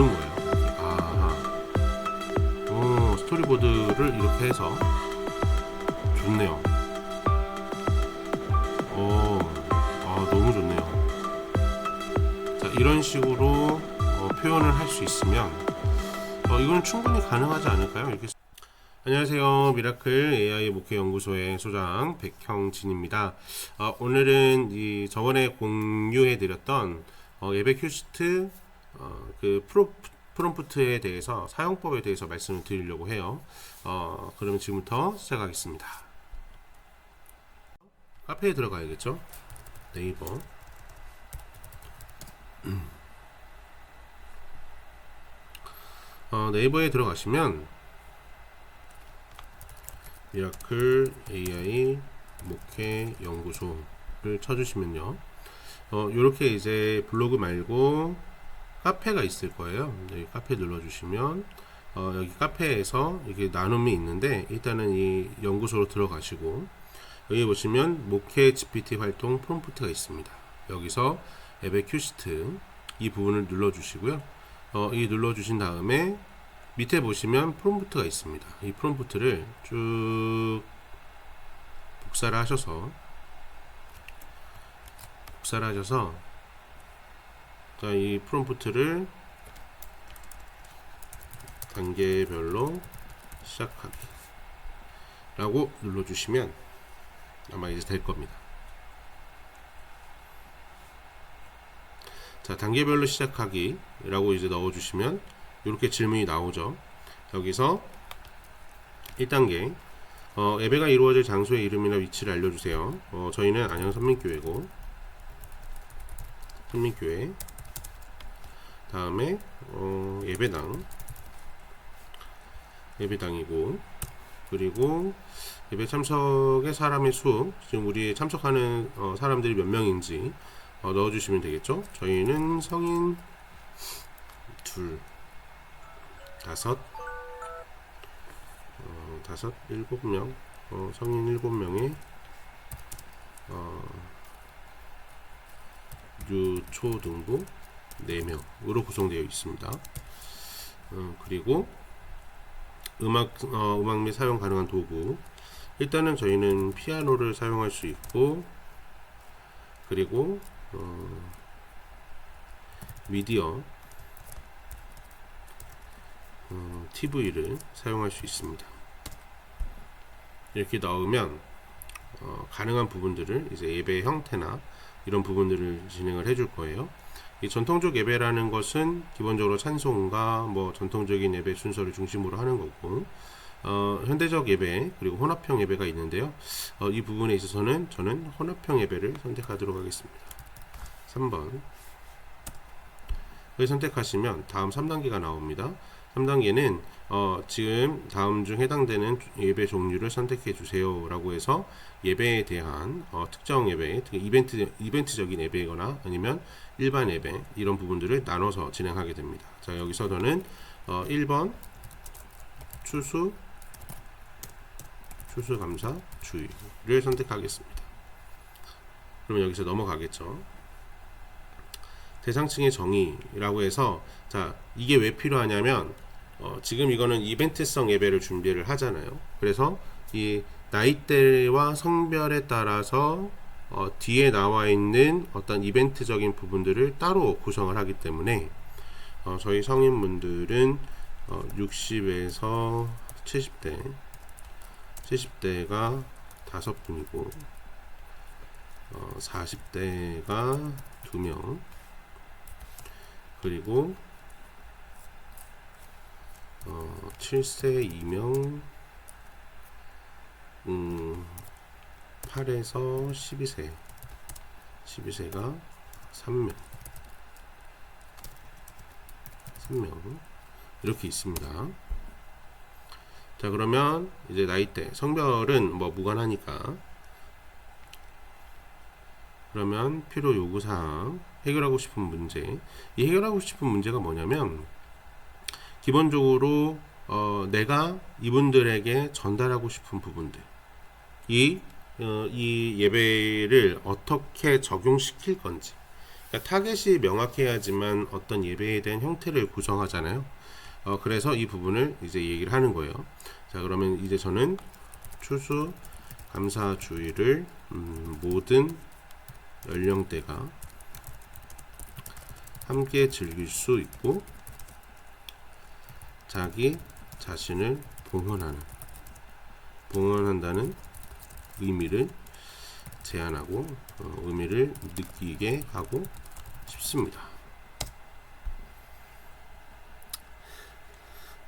보는 거예요. 아하. 오, 스토리보드를 이렇게 해서 좋네요. 오, 아, 너무 좋네요. 자, 이런 식으로 어, 표현을 할 수 있으면 어, 이거는 충분히 가능하지 않을까요? 이렇게 안녕하세요. 미라클 AI 목회 연구소의 소장 백형진입니다. 어, 오늘은 이 저번에 공유해 드렸던 어, 예배 큐시트 어, 그 프로 프롬프트에 대해서 사용법에 대해서 말씀을 드리려고 해요. 어, 그러면 지금부터 시작하겠습니다. 카페에 들어가야겠죠? 네이버. 어, 네이버에 들어가시면 미라클 AI 목회 연구소를 쳐주시면요. 어, 요렇게 이제 블로그 말고 카페가 있을 거예요. 여기 카페 눌러주시면 어, 여기 카페에서 이게 나눔이 있는데 일단은 이 연구소로 들어가시고 여기 보시면 목회 GPT 활동 프롬프트가 있습니다. 여기서 앱의 큐시트 이 부분을 눌러주시고요. 어, 이 눌러주신 다음에 밑에 보시면 프롬프트가 있습니다. 이 프롬프트를 쭉 복사를 하셔서 복사를 하셔서 자, 이 프롬프트를 단계별로 시작하기 라고 눌러주시면 아마 이제 될 겁니다. 자, 단계별로 시작하기 라고 이제 넣어주시면 이렇게 질문이 나오죠. 여기서 1단계 어, 예배가 이루어질 장소의 이름이나 위치를 알려주세요. 어, 저희는 안양 선민교회고 선민교회 다음에 어, 예배당. 예배당이고 그리고 예배 참석의 사람의 수 지금 우리 참석하는 어, 사람들이 몇 명인지 어, 넣어주시면 되겠죠. 저희는 성인 둘 다섯 어, 다섯 일곱 명 어, 성인 일곱 명에 어, 유초등부 4명으로 구성되어 있습니다. 어, 그리고 음악 어, 음악 및 사용 가능한 도구 일단은 저희는 피아노를 사용할 수 있고 그리고 어, 미디어 어, TV를 사용할 수 있습니다. 이렇게 넣으면 어, 가능한 부분들을 이제 예배 형태나 이런 부분들을 진행을 해줄 거예요. 이 전통적 예배라는 것은 기본적으로 찬송과 뭐 전통적인 예배 순서를 중심으로 하는 거고 어, 현대적 예배 그리고 혼합형 예배가 있는데요. 어, 이 부분에 있어서는 저는 혼합형 예배를 선택하도록 하겠습니다. 3번 여기 선택하시면 다음 3단계가 나옵니다. 3단계는 어, 지금 다음 중 해당되는 예배 종류를 선택해 주세요 라고 해서 예배에 대한 어, 특정 예배, 이벤트, 이벤트적인 예배이거나 아니면 일반 예배 이런 부분들을 나눠서 진행하게 됩니다. 자 여기서 저는 어, 1번 추수 추수 감사 주의를 선택하겠습니다. 그러면 여기서 넘어가겠죠. 대상층의 정의라고 해서 자 이게 왜 필요하냐면 어, 지금 이거는 이벤트성 예배를 준비를 하잖아요. 그래서 이 나이대와 성별에 따라서 어, 뒤에 나와 있는 어떤 이벤트적인 부분들을 따로 구성을 하기 때문에 어, 저희 성인분들은 어, 60에서 70대 70대가 다섯 분이고 어, 40대가 두명 그리고 어, 7세 2명 음, 8에서 12세. 12세가 3명. 3명. 이렇게 있습니다. 자 그러면 이제 나이대. 성별은 뭐 무관하니까. 그러면 필요 요구사항. 해결하고 싶은 문제. 이 해결하고 싶은 문제가 뭐냐면 기본적으로 어, 내가 이분들에게 전달하고 싶은 부분들 이, 어, 이 예배를 어떻게 적용시킬 건지 그러니까 타겟이 명확해야지만 어떤 예배에 대한 형태를 구성하잖아요. 어, 그래서 이 부분을 이제 얘기를 하는 거예요. 자, 그러면 이제 저는 추수 감사 주의를 음, 모든 연령대가 함께 즐길 수 있고 자기 자신을 봉헌하는 봉헌한다는 의미를 제안하고 어, 의미를 느끼게 하고 싶습니다.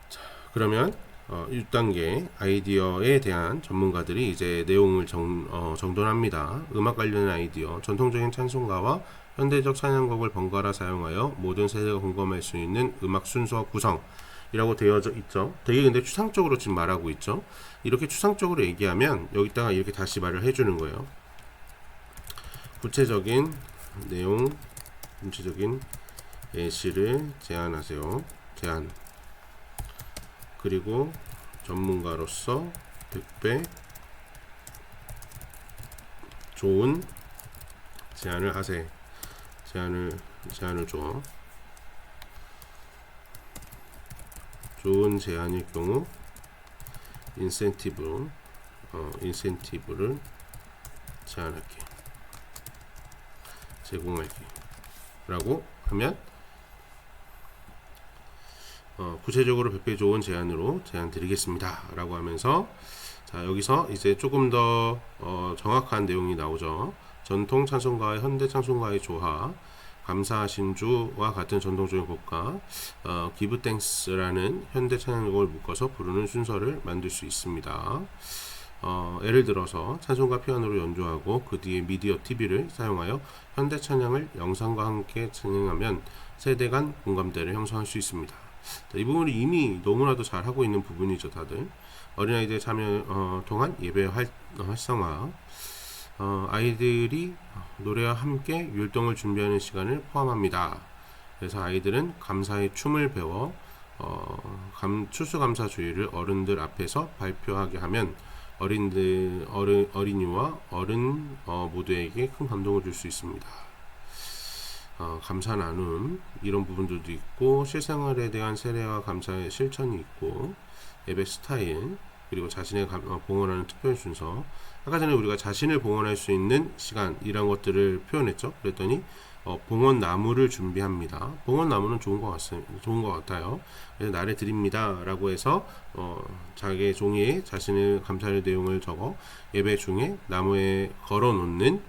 자, 그러면 어, 6단계 아이디어에 대한 전문가들이 이제 내용을 정, 어, 정돈합니다. 음악 관련 아이디어, 전통적인 찬송가와 현대적 찬양곡을 번갈아 사용하여 모든 세대가 공감할 수 있는 음악 순서 구성 이라고 되어져 있죠. 되게 근데 추상적으로 지금 말하고 있죠. 이렇게 추상적으로 얘기하면 여기다가 이렇게 다시 말을 해주는 거예요. 구체적인 내용, 구체적인 예시를 제안하세요. 제안. 그리고 전문가로서 택배 좋은 제안을 하세. 제안을 제안을 줘. 좋은 제안일 경우 인센티브 어, 인센티브를 제안할게. 제공할게. 라고 하면 어, 구체적으로 100배 좋은 제안으로 제안 드리겠습니다. 라고 하면서 자 여기서 이제 조금 더 어, 정확한 내용이 나오죠. 전통 찬송가와 현대 찬송가의 조화, 감사하신 주와 같은 전통적인 곡과 어, 기브 땡스라는 현대 찬양곡을 묶어서 부르는 순서를 만들 수 있습니다. 어, 예를 들어서 찬송가 피아노로 연주하고 그 뒤에 미디어 TV를 사용하여 현대 찬양을 영상과 함께 진행하면 세대 간 공감대를 형성할 수 있습니다. 자, 이 부분을 이미 너무나도 잘 하고 있는 부분이죠, 다들. 어린아이들 참여 어, 동안 예배 활, 어, 활성화, 어, 아이들이 노래와 함께 율동을 준비하는 시간을 포함합니다. 그래서 아이들은 감사의 춤을 배워 어, 감, 추수감사 주의를 어른들 앞에서 발표하게 하면 어린들 어른 어린이와 어른 어, 모두에게 큰 감동을 줄 수 있습니다. 어, 감사 나눔 이런 부분들도 있고 실생활에 대한 세례와 감사의 실천이 있고 예배 스타일 그리고 자신의 감, 어, 봉헌하는 특별 순서 아까 전에 우리가 자신을 봉헌할 수 있는 시간 이런 것들을 표현했죠. 그랬더니 어, 봉헌 나무를 준비합니다. 봉헌 나무는 좋은 것 같습니다. 좋은 것 같아요. 그래서 나를 드립니다라고 해서 어, 자기 종이에 자신의 감사의 내용을 적어 예배 중에 나무에 걸어놓는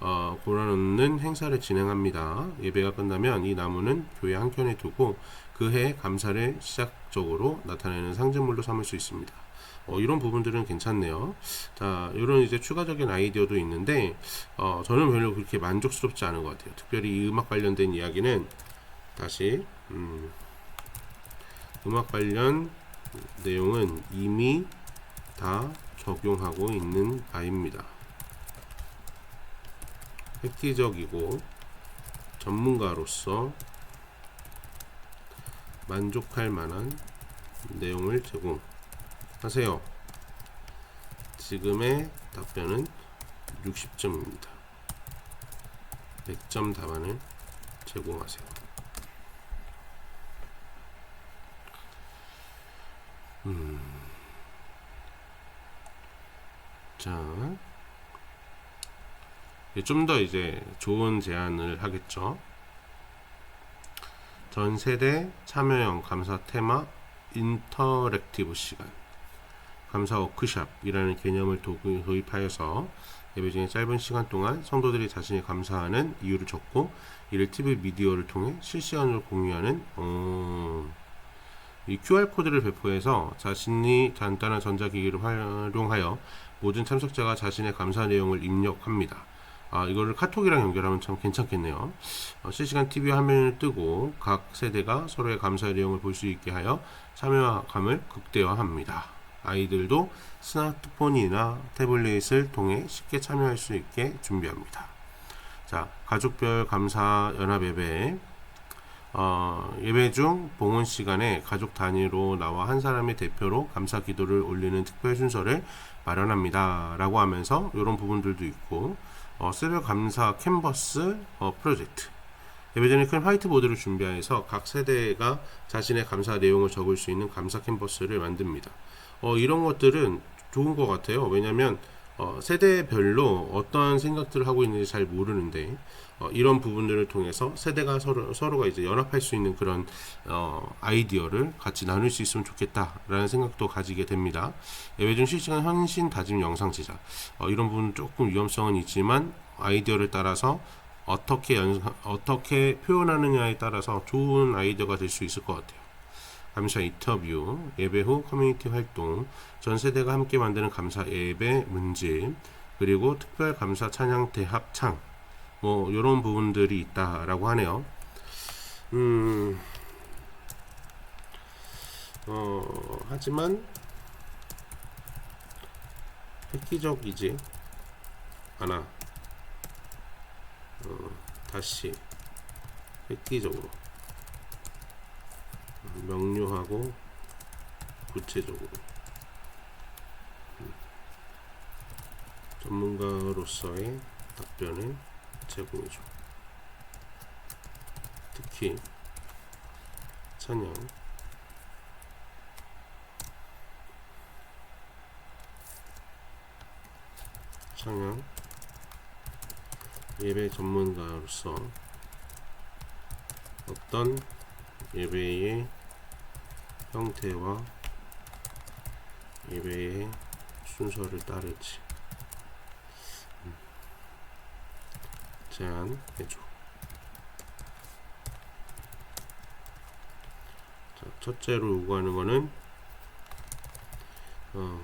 어, 걸어놓는 행사를 진행합니다. 예배가 끝나면 이 나무는 교회 한 켠에 두고 그해 감사를 시작적으로 나타내는 상징물로 삼을 수 있습니다. 어, 이런 부분들은 괜찮네요. 자, 이런 이제 추가적인 아이디어도 있는데, 어, 저는 별로 그렇게 만족스럽지 않은 것 같아요. 특별히 이 음악 관련된 이야기는 다시, 음, 음악 관련 내용은 이미 다 적용하고 있는 바입니다. 획기적이고 전문가로서 만족할 만한 내용을 제공 하세요. 지금의 답변은 60점입니다. 100점 답안을 제공하세요. 음. 자. 좀 더 이제 좋은 제안을 하겠죠. 전 세대 참여형 감사 테마 인터랙티브 시간 감사 워크샵이라는 개념을 도입하여서 예배 중에 짧은 시간 동안 성도들이 자신이 감사하는 이유를 적고 이를 TV 미디어를 통해 실시간으로 공유하는 어, 이 QR코드를 배포해서 자신이 간단한 전자기기를 활용하여 모든 참석자가 자신의 감사 내용을 입력합니다. 아, 이거를 카톡이랑 연결하면 참 괜찮겠네요. 어, 실시간 TV 화면을 뜨고 각 세대가 서로의 감사의 내용을 볼 수 있게 하여 참여감을 극대화합니다. 아이들도 스마트폰이나 태블릿을 통해 쉽게 참여할 수 있게 준비합니다. 자, 가족별 감사 연합 예배 어, 예배 중 봉헌 시간에 가족 단위로 나와 한 사람의 대표로 감사 기도를 올리는 특별 순서를 마련합니다. 라고 하면서 이런 부분들도 있고 어, 쓰려 감사 캔버스 어, 프로젝트 예배 전에 큰 화이트보드를 준비해서 각 세대가 자신의 감사 내용을 적을 수 있는 감사 캔버스를 만듭니다. 어, 이런 것들은 좋은 것 같아요. 왜냐하면 어, 세대별로 어떠한 생각들을 하고 있는지 잘 모르는데 어, 이런 부분들을 통해서 세대가 서로 서로가 이제 연합할 수 있는 그런 어, 아이디어를 같이 나눌 수 있으면 좋겠다라는 생각도 가지게 됩니다. 예배 중 실시간 헌신 다짐 영상 제작 어, 이런 부분 조금 위험성은 있지만 아이디어를 따라서 어떻게 연 어떻게 표현하느냐에 따라서 좋은 아이디어가 될 수 있을 것 같아요. 감사 인터뷰, 예배 후 커뮤니티 활동, 전 세대가 함께 만드는 감사 예배 문집, 그리고 특별 감사 찬양 대합창, 뭐 이런 부분들이 있다라고 하네요. 음, 어, 하지만 획기적이지 않아. 어, 다시 획기적으로. 명료하고 구체적으로. 음, 전문가로서의 답변을 제공해줘. 특히 찬양. 찬양. 예배 전문가로서 어떤 예배의 형태와 예배의 순서를 따르지. 음. 제안해줘. 자, 첫째로 요구하는 거는 어,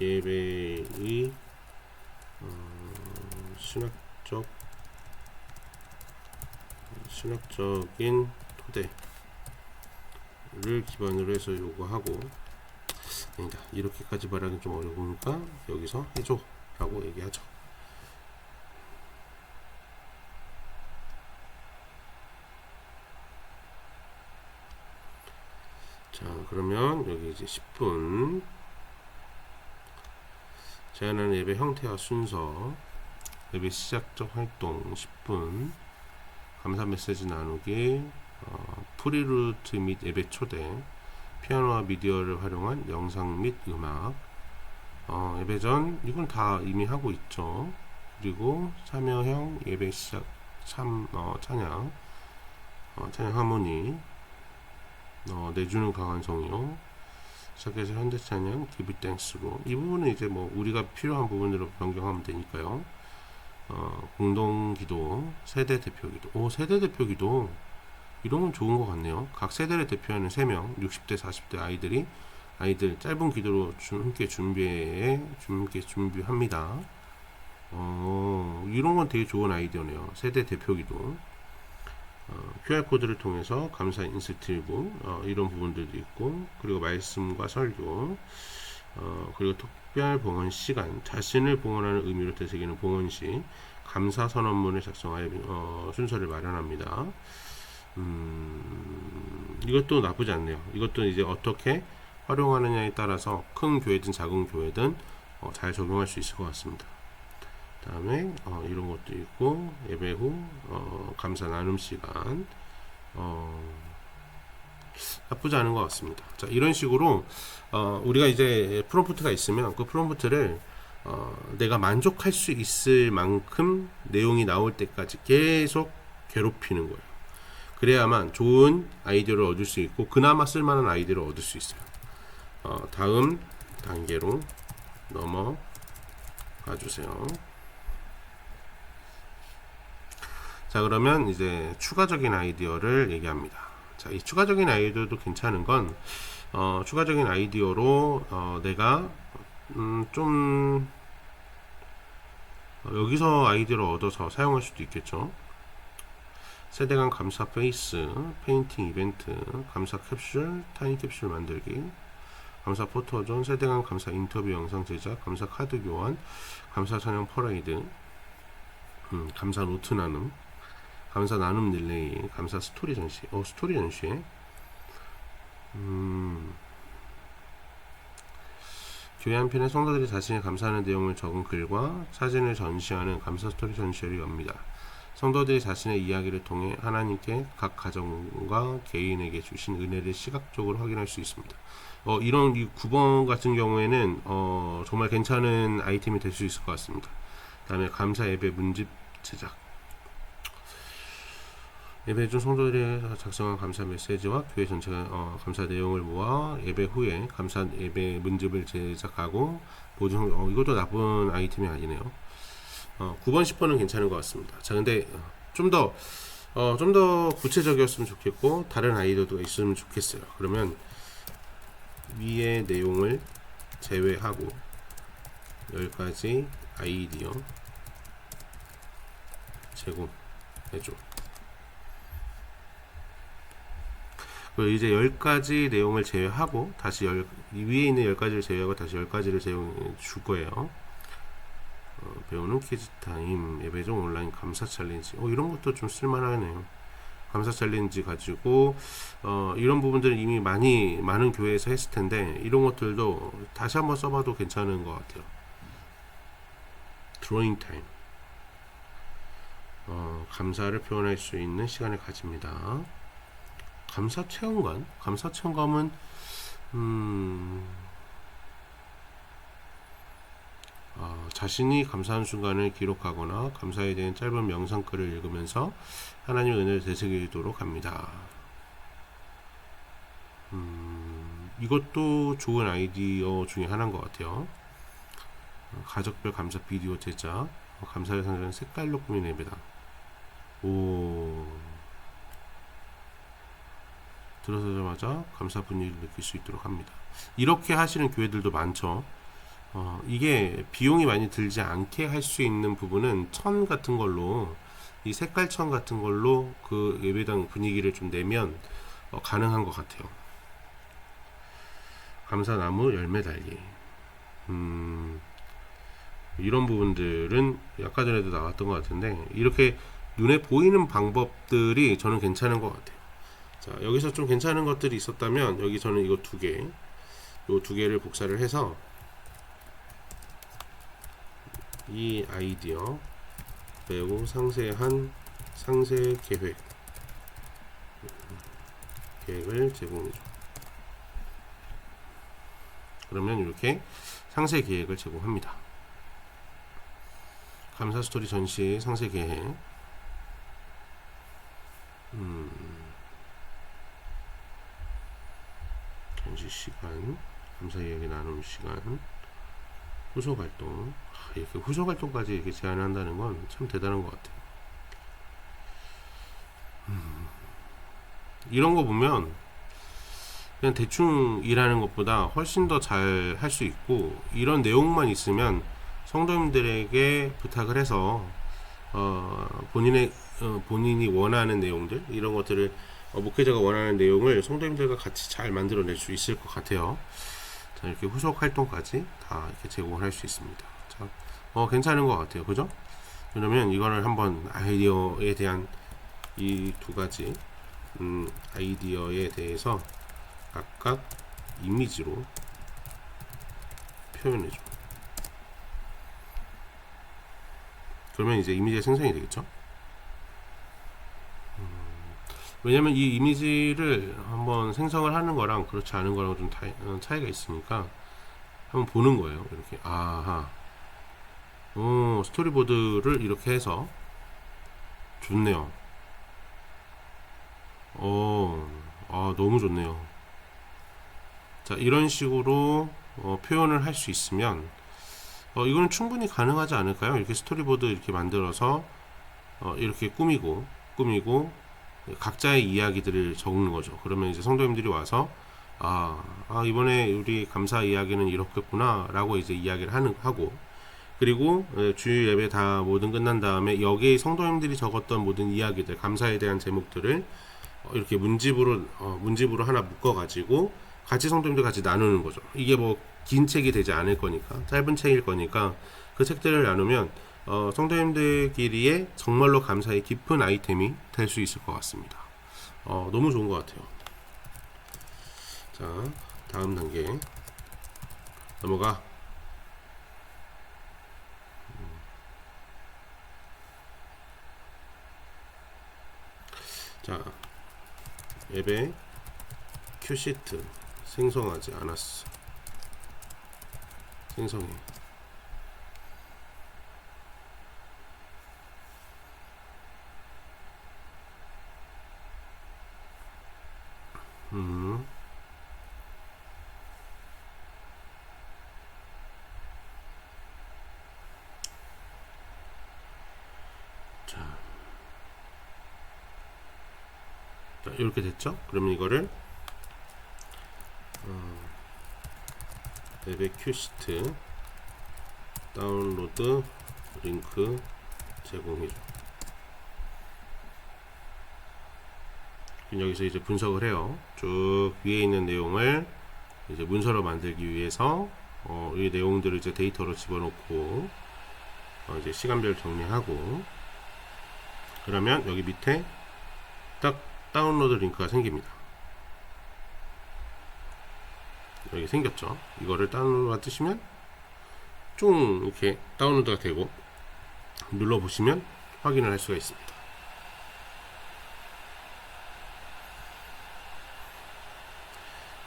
예배의 어, 신학적 신학적인 토대 를 기반으로 해서 요구하고 아니다 이렇게까지 말하기 좀 어려우니까 여기서 해줘 라고 얘기하죠. 자 그러면 여기 이제 10분. 제안하는 예배 형태와 순서 예배 시작적 활동 10분. 감사 메시지 나누기 어, 프리루트 및 예배 초대 피아노와 미디어를 활용한 영상 및 음악 어, 예배 전 이건 다 이미 하고 있죠 그리고 참여형 예배 시작 참 어, 찬양 어, 찬양 하모니 어, 내주는 강한 성요 시작해서 현대 찬양 기브 땡스로 이 부분은 이제 뭐 우리가 필요한 부분으로 변경하면 되니까요 어, 공동 기도, 세대 대표 기도. 오, 세대 대표 기도. 이런 건 좋은 것 같네요. 각 세대를 대표하는 3명, 60대, 40대 아이들이 아이들 짧은 기도로 주- 함께 준비해, 함께 준비합니다. 어, 이런 건 되게 좋은 아이디어네요. 세대 대표 기도. 어, QR코드를 통해서 감사 인스트부, 어, 이런 부분들도 있고, 그리고 말씀과 설교, 어, 그리고 특별 봉헌 시간, 자신을 봉헌하는 의미로 되새기는 봉헌시, 감사 선언문을 작성하여 어, 순서를 마련합니다. 음, 이것도 나쁘지 않네요. 이것도 이제 어떻게 활용하느냐에 따라서 큰 교회든 작은 교회든 어, 잘 적용할 수 있을 것 같습니다. 다음에 어, 이런 것도 있고 예배 후 어, 감사 나눔 시간 어, 나쁘지 않은 것 같습니다. 자 이런 식으로 어, 우리가 이제 프롬프트가 있으면 그 프롬프트를 어, 내가 만족할 수 있을 만큼 내용이 나올 때까지 계속 괴롭히는 거예요. 그래야만 좋은 아이디어를 얻을 수 있고 그나마 쓸만한 아이디어를 얻을 수 있어요. 어, 다음 단계로 넘어가 주세요. 자 그러면 이제 추가적인 아이디어를 얘기합니다. 자 이 추가적인 아이디어도 괜찮은 건 어, 추가적인 아이디어로 어, 내가 음, 좀 어, 여기서 아이디어를 얻어서 사용할 수도 있겠죠. 세대 간 감사 페이스, 페인팅 이벤트, 감사 캡슐, 타임 캡슐 만들기, 감사 포토존, 세대 간 감사 인터뷰 영상 제작, 감사 카드 교환, 감사 찬양 퍼레이드, 음, 감사 노트 나눔, 감사 나눔 릴레이, 감사 스토리 전시, 어 스토리 전시에, 음, 교회 한편에 성도들이 자신이 감사하는 내용을 적은 글과 사진을 전시하는 감사 스토리 전시회를 엽니다. 성도들이 자신의 이야기를 통해 하나님께 각 가정과 개인에게 주신 은혜를 시각적으로 확인할 수 있습니다. 어, 이런 이 9번 같은 경우에는 어, 정말 괜찮은 아이템이 될 수 있을 것 같습니다. 다음에 감사 예배 문집 제작. 예배 중 성도들이 작성한 감사 메시지와 교회 전체가 어, 감사 내용을 모아 예배 후에 감사 예배 문집을 제작하고 보증 어, 이것도 나쁜 아이템이 아니네요. 어, 9번 10번은 괜찮은 것 같습니다. 자 근데 좀더 어, 좀 더 구체적이었으면 좋겠고 다른 아이디어도 있으면 좋겠어요. 그러면 위의 내용을 제외하고 10가지 아이디어 제공해줘. 이제 10가지 내용을 제외하고 다시 열, 이 위에 있는 10가지를 제외하고 다시 10가지를 제공해 줄 거예요. 어, 배우는 퀴즈 타임, 예배종 온라인 감사 챌린지. 어, 이런 것도 좀 쓸만하네요. 감사 챌린지 가지고 어, 이런 부분들은 이미 많이 많은 교회에서 했을 텐데 이런 것들도 다시 한번 써봐도 괜찮은 것 같아요. 드로잉 타임. 어, 감사를 표현할 수 있는 시간을 가집니다. 감사 체험관? 감사 체험관은 음, 어, 자신이 감사한 순간을 기록하거나 감사에 대한 짧은 명상 글을 읽으면서 하나님의 은혜를 되새기도록 합니다. 음, 이것도 좋은 아이디어 중에 하나인 것 같아요. 어, 가족별 감사 비디오 제작, 어, 감사를 상징하는 색깔로 꾸민 예배다. 오, 들어서자마자 감사 분위기를 느낄 수 있도록 합니다. 이렇게 하시는 교회들도 많죠. 어, 이게 비용이 많이 들지 않게 할 수 있는 부분은 천 같은 걸로 이 색깔천 같은 걸로 그 예배당 분위기를 좀 내면 어, 가능한 것 같아요. 감사나무 열매 달기. 음, 이런 부분들은 아까 전에도 나왔던 것 같은데 이렇게 눈에 보이는 방법들이 저는 괜찮은 것 같아요. 자 여기서 좀 괜찮은 것들이 있었다면 여기 저는 이거 두 개, 요두 개를 복사를 해서 이 아이디어 매우 상세한 상세 계획 계획을 제공해줘. 그러면 이렇게 상세 계획을 제공합니다. 감사 스토리 전시 상세 계획. 음, 전시 시간, 감사 이야기 나눔 시간, 후속 활동. 아, 이렇게 후속 활동까지 이렇게 제안을 한다는 건 참 대단한 것 같아요. 음, 이런 거 보면 그냥 대충 일하는 것보다 훨씬 더 잘 할 수 있고 이런 내용만 있으면 성도님들에게 부탁을 해서 어, 본인의 어, 본인이 원하는 내용들 이런 것들을 어, 목회자가 원하는 내용을 성도님들과 같이 잘 만들어낼 수 있을 것 같아요. 자, 이렇게 후속 활동까지 다 이렇게 제공을 할 수 있습니다. 자, 어, 괜찮은 것 같아요. 그죠? 그러면 이거를 한번 아이디어에 대한 이 두 가지 음, 아이디어에 대해서 각각 이미지로 표현해줘. 그러면 이제 이미지가 생성이 되겠죠? 음, 왜냐면 이 이미지를 한번 생성을 하는 거랑 그렇지 않은 거랑 좀 다, 어, 차이가 있으니까 한번 보는 거예요. 이렇게 아하. 어, 스토리보드를 이렇게 해서 좋네요. 어, 아, 너무 좋네요. 자, 이런 식으로 어, 표현을 할 수 있으면 어, 이거는 충분히 가능하지 않을까요? 이렇게 스토리보드 이렇게 만들어서 어, 이렇게 꾸미고 꾸미고 각자의 이야기들을 적는 거죠. 그러면 이제 성도님들이 와서 아, 아 이번에 우리 감사 이야기는 이렇겠구나라고 이제 이야기를 하는 하고 그리고 예, 주일 예배 다 모든 끝난 다음에 여기 성도님들이 적었던 모든 이야기들 감사에 대한 제목들을 어, 이렇게 문집으로 어, 문집으로 하나 묶어 가지고 같이 성도님들 같이 나누는 거죠. 이게 뭐 긴 책이 되지 않을 거니까 짧은 책일 거니까 그 책들을 나누면 어, 성도님들끼리의 정말로 감사의 깊은 아이템이 될 수 있을 것 같습니다. 어, 너무 좋은 것 같아요. 자, 다음 단계 넘어가. 음. 자, 앱에 큐시트 생성하지 않았어. 생성해. 이렇게 됐죠? 그러면 이거를 어, 앱의 큐시트 다운로드 링크. 그럼 여기서 이제 분석을 해요. 쭉 위에 있는 내용을 이제 문서로 만들기 위해서 어, 이 내용들을 이제 데이터로 집어넣고 어, 이제 시간별 정리하고 그러면 여기 밑에 딱 다운로드 링크가 생깁니다. 여기 생겼죠. 이거를 다운로드 뜨시면 쭉 이렇게 다운로드가 되고 눌러 보시면 확인을 할 수가 있습니다.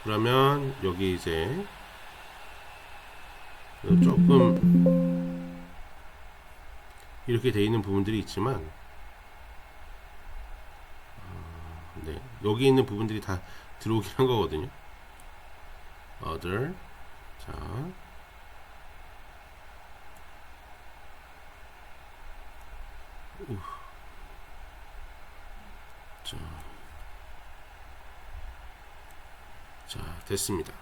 그러면 여기 이제 조금 이렇게 돼 있는 부분들이 있지만 어, 네 여기 있는 부분들이 다 들어오긴 한 거거든요. other 자 우. 자, 자 됐습니다.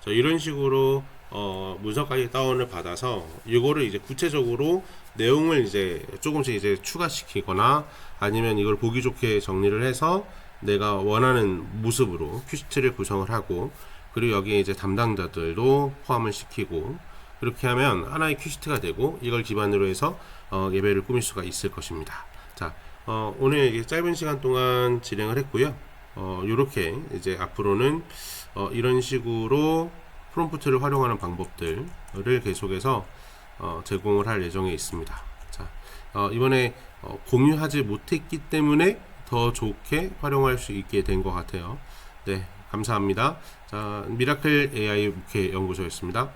자 이런 식으로 어, 문서까지 다운을 받아서 이거를 이제 구체적으로 내용을 이제 조금씩 이제 추가시키거나 아니면 이걸 보기 좋게 정리를 해서 내가 원하는 모습으로 큐시트를 구성을 하고 그리고 여기에 이제 담당자들도 포함을 시키고 그렇게 하면 하나의 큐시트가 되고 이걸 기반으로 해서 어, 예배를 꾸밀 수가 있을 것입니다. 자, 어, 오늘 짧은 시간 동안 진행을 했고요. 어, 이렇게 이제 앞으로는 어, 이런 식으로 프롬프트를 활용하는 방법들을 계속해서 어, 제공을 할 예정에 있습니다. 자, 어, 이번에 어, 공유하지 못했기 때문에 더 좋게 활용할 수 있게 된 것 같아요. 네, 감사합니다. 자, 미라클 AI 목회 연구소였습니다.